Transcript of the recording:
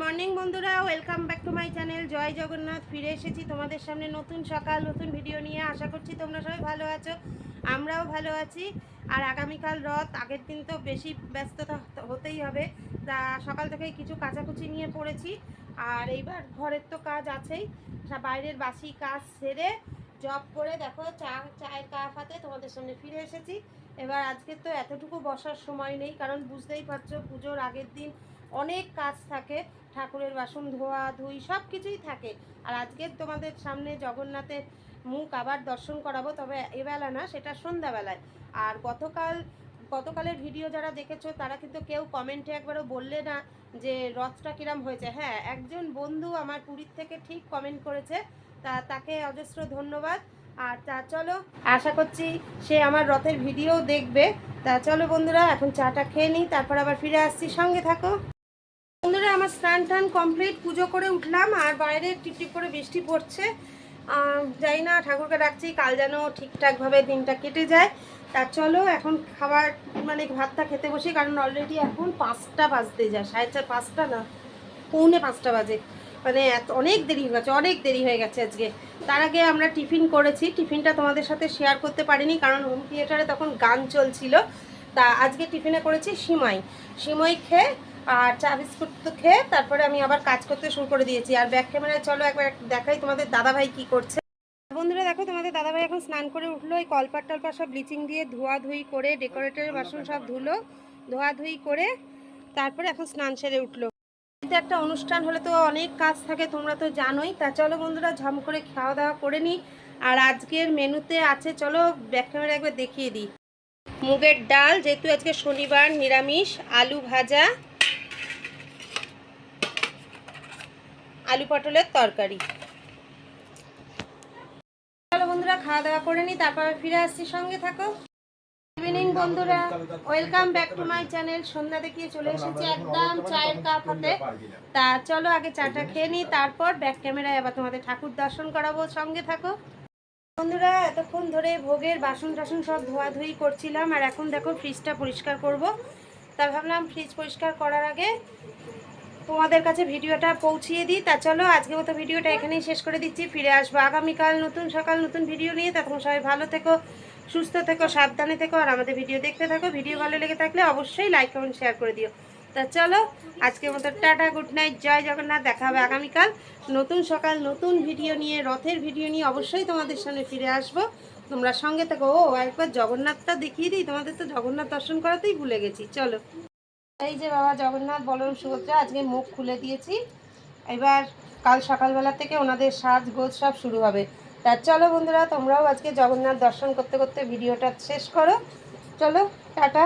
Morning বন্ধুরা, welcome back to my channel. জয় জগন্নাথ, ফিরে এসেছি তোমাদের সামনে নতুন সকাল, নতুন ভিডিও নিয়ে। আশা করছি তোমরা সবাই ভালো আছো, আমরাও ভালো আছি। আর আগামীকাল রথ, আগের দিন তো বেশি ব্যস্ততা হতেই হবে। তা সকাল থেকেই কিছু কাচাকুচি নিয়ে পড়েছি। আর এইবার ঘরের তো কাজ আছেই। বাইরের বাসি কাজ সেরে জব করে দেখো, চা, চায়ের কাপ হাতে তোমাদের সামনে ফিরে এসেছি। এবার আজকে তো এতটুকু বসার সময় নেই, কারণ বুঝতেই পারছ পুজোর আগের দিন অনেক কাজ থাকে। ঠাকুরের বাসন ধোয়া, ধুই সব কিছুই থাকে। আর আজকে তোমাদের সামনে জগন্নাথের মুখ আবার দর্শন করাবো, তবে এবেলা না, সেটা সন্ধ্যাবেলায়। আর গতকাল, গতকালের ভিডিও যারা দেখেছ, তারা কিন্তু কেউ কমেন্টে একবারও বললে না যে রথটা কিরাম হয়েছে। হ্যাঁ একজন বন্ধু আমার পুরীর থেকে ঠিক কমেন্ট করেছে, তা তাকে অজস্র ধন্যবাদ। আর তা চলো, আশা করছি সে আমার রথের ভিডিও দেখবে। তা চলো বন্ধুরা, এখন চাটা খেয়ে নিই, তারপর আবার ফিরে আসছি। সঙ্গে থাকো। আমার স্নান টান কমপ্লিট পুজো করে উঠলাম, আর বাইরে টিপটিপ করে বৃষ্টি পড়ছে। যাই না, ঠাকুরকে ডাকছি, কাল যেন ঠিকঠাকভাবে দিনটা কেটে যায়। তা চলো, এখন খাবার মানে ভাতটা খেতে বসি, কারণ অলরেডি এখন পাঁচটা বাজতে যায়, সাড়ে চার, পাঁচটা না, পৌনে পাঁচটা বাজে। মানে এত, অনেক দেরি হয়ে গেছে, অনেক দেরি হয়ে গেছে আজকে। তার আগে আমরা টিফিন করেছি, টিফিনটা তোমাদের সাথে শেয়ার করতে পারিনি, কারণ হোম থিয়েটারে তখন গান চলছিল। তা আজকে টিফিনে করেছি সিমাই। সিমাই খেয়ে আর চা বিস্কুট তো খেয়ে তারপরে আমি আবার কাজ করতে শুরু করে দিয়েছি। আর ব্যাক ক্যামেরায় চলো একবার দেখাই তোমাদের দাদাভাই কি করছে। বন্ধুরা দেখো, তোমাদের দাদাভাই এখন স্নান করে উঠল, এই কলপাট টলপাট সব ব্লিচিং দিয়ে ধোয়া ধুই করে ডেকোরেটরের বাসন সব ধুলো, ধোয়া ধুই করে, তারপরে এখন স্নান সেরে উঠল। কিন্তু একটা অনুষ্ঠান হলে তো অনেক কাজ থাকে, তোমরা তো জানোই। তা চলো বন্ধুরা, ঝম করে খাওয়া দাওয়া করে নিই। আর আজকের মেনুতে আছে, চলো ব্যাক ক্যামেরা একবার দেখিয়ে দিই। মুগের ডাল, যেহেতু আজকে শনিবার নিরামিষ, আলু ভাজা আলু পটলের তরকারি। চলো বন্ধুরা, খাওয়া দাওয়া করে নিই তারপর ফিরে আসছি। সঙ্গে থাকো। ইভিনিং বন্ধুরা। Welcome back to my channel সন্ধ্যা দেখিয়ে চলে এসেছি একদম চায়ের কাপ হাতে। তা চলো, আগে চাটা খেয়ে নিই তারপর ব্যাক ক্যামেরায় আবার তোমাদের ঠাকুর দর্শন করাবো। সঙ্গে থাকো। বন্ধুরা, এতক্ষণ ধরে ভোগের বাসন টাসন সব ধোয়াধুয়ি করছিলাম, আর এখন দেখো ফ্রিজটা পরিষ্কার করব। তা ভাবলাম ফ্রিজ পরিষ্কার করার আগে তোমাদের কাছে ভিডিওটা পৌঁছিয়ে দিই। তা চলো আজকে মতো ভিডিওটা এখানেই শেষ করে দিচ্ছি। ফিরে আসব আগামীকাল নতুন সকাল, নতুন ভিডিও নিয়ে। তখন সবাই ভালো থেকো, সুস্থ থেকো, সাবধানে থেকো, আর আমাদের ভিডিও দেখতে থাকো। ভিডিও ভালো লেগে থাকলে অবশ্যই লাইক কমেন্ট শেয়ার করে দিও। তা চলো, আজকের মতো টাটা গুড নাইট জয় জগন্নাথ। দেখা হবে আগামীকাল নতুন সকাল, নতুন ভিডিও নিয়ে, রথের ভিডিও নিয়ে অবশ্যই তোমাদের সামনে ফিরে আসব। তোমরা সঙ্গে থেকো। ও, একবার জগন্নাথটা দেখিয়ে দিই। তোমাদের তো জগন্নাথ দর্শন করাতেই ভুলে গেছি। চলো। এই যে বাবা জগন্নাথ, বলরাম, সুভদ্রা, আজকে মুখ খুলে দিয়েছি। এবার কাল সকালবেলা থেকে ওনাদের সাজ গোজ সব শুরু হবে। তা চলো বন্ধুরা, তোমরাও আজকে জগন্নাথ দর্শন করতে করতে ভিডিওটা শেষ করো। চলো, টাটা।